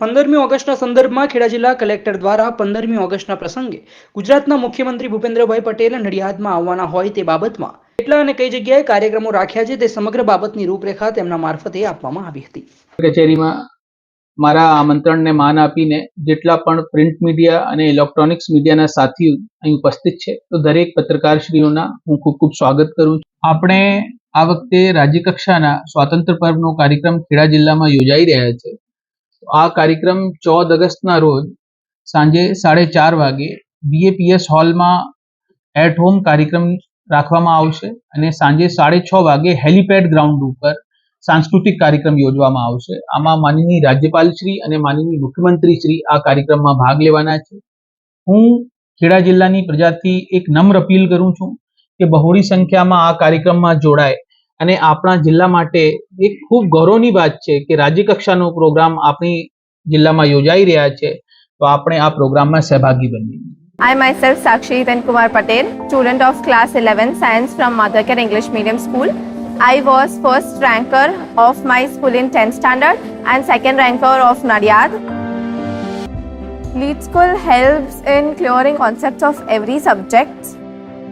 પંદરમી ઓગસ્ટના સંદર્ભમાં ખેડા જિલ્લા કલેક્ટર દ્વારા પંદરમી ઓગસ્ટના પ્રસંગે ગુજરાતના મુખ્યમંત્રી ભૂપેન્દ્રભાઈ પટેલ નડિયાદમાં આવવાના હોય તે બાબતમાં કેટલા અને કઈ જગ્યાએ કાર્યક્રમો રાખ્યા છે તે સમગ્ર બાબતની રૂપરેખા તેમના મારફતે આપવામાં આવી હતી. કચેરીમાં મારા આમંત્રણને માન આપીને જેટલા પણ પ્રિન્ટ મીડિયા અને ઇલેક્ટ્રોનિક્સ મીડિયાના સાથીઓ અહીં ઉપસ્થિત છે, તો દરેક પત્રકારશ્રીઓના હું ખૂબ ખૂબ સ્વાગત કરું છું. આપણે આ વખતે રાજ્ય કક્ષાના સ્વાતંત્ર્ય પર્વનો કાર્યક્રમ ખેડા જિલ્લામાં યોજાઈ રહ્યા છે. આ કાર્યક્રમ ચૌદ ઓગસ્ટના રોજ સાંજે સાડે ચાર વાગે બીએપીએસ હોલમાં એટ હોમ કાર્યક્રમ રાખવામાં આવશે અને સાંજે સાડે છ વાગે હેલીપેડ ગ્રાઉન્ડ ઉપર સાંસ્કૃતિક કાર્યક્રમ યોજવામાં આવશે. આમાં માનનીય રાજ્યપાલ શ્રી અને માનનીય મુખ્યમંત્રી શ્રી આ કાર્યક્રમમાં ભાગ લેવાના છે. હું ખેડા જિલ્લાની પ્રજાથી એક નમ્ર અપીલ કરું છું કે બહોળી સંખ્યામાં આ કાર્યક્રમમાં જોડાય અને આપણા જિલ્લા માટે એક ખૂબ ગૌરવની વાત છે કે રાજ્ય કક્ષાનો પ્રોગ્રામ આપણી જિલ્લામાં યોજાઈ રહ્યા છે તો આપણે આ પ્રોગ્રામમાં સહભાગી બનીએ I myself Sakshi Hitan Kumar Patel, student of class 11 science from Mothercare English medium school I was first ranker of my school in 10th standard and second ranker of Nadiad. Lead School helps in clearing concepts of every subject.